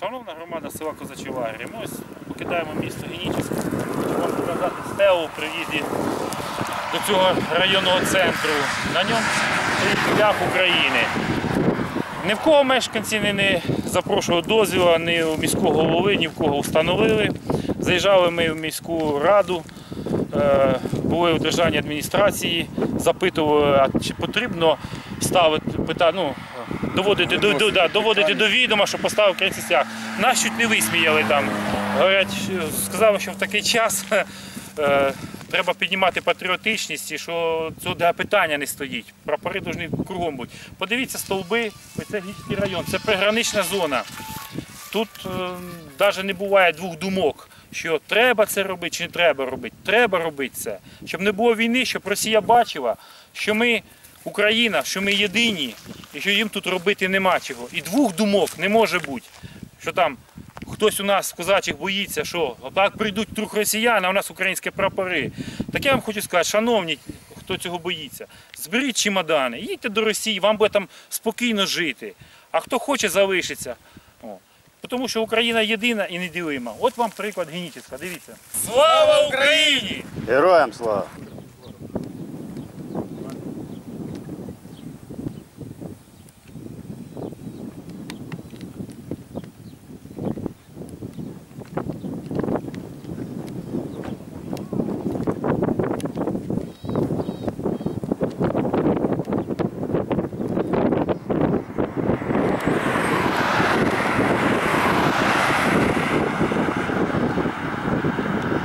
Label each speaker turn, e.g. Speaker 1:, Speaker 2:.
Speaker 1: Шановна громада села Козачі Лагері, ми ось покидаємо місто Генічеське. Вам показати стелу при в'їзді до цього районного центру. На ньому стоїть фляг України. Ні в кого мешканці не, не запрошували дозвілу, ні у міського голови, ні в кого встановили. Заїжджали ми в міську раду, е, були у державній адміністрації, запитували, а чи потрібно ставити питання, ну, доводити, до, до, да, доводити до відома, що поставив український стяг. Нас чуть не висміяли там. Говорять, що- сказали, що в такий час е, треба піднімати патріотичність і що цього питання не стоїть. Прапори повинні кругом бути. Подивіться стовби, це гірський район, це пригранична зона. Тут навіть не буває двох думок, що треба це робити чи не треба робити. Треба робити це. Щоб не було війни, щоб Росія бачила, що ми Україна, що ми єдині, і що їм тут робити нема чого. І двох думок не може бути. Що там хтось у нас козачих боїться, що так прийдуть трьох росіян, а у нас українські прапори. Так я вам хочу сказати, шановні, хто цього боїться, зберіть чемодани, їдьте до Росії, вам буде там спокійно жити. А хто хоче, залишиться. Тому що Україна єдина і неділима. От вам приклад Генічеська, дивіться. Слава Україні!
Speaker 2: Героям слава!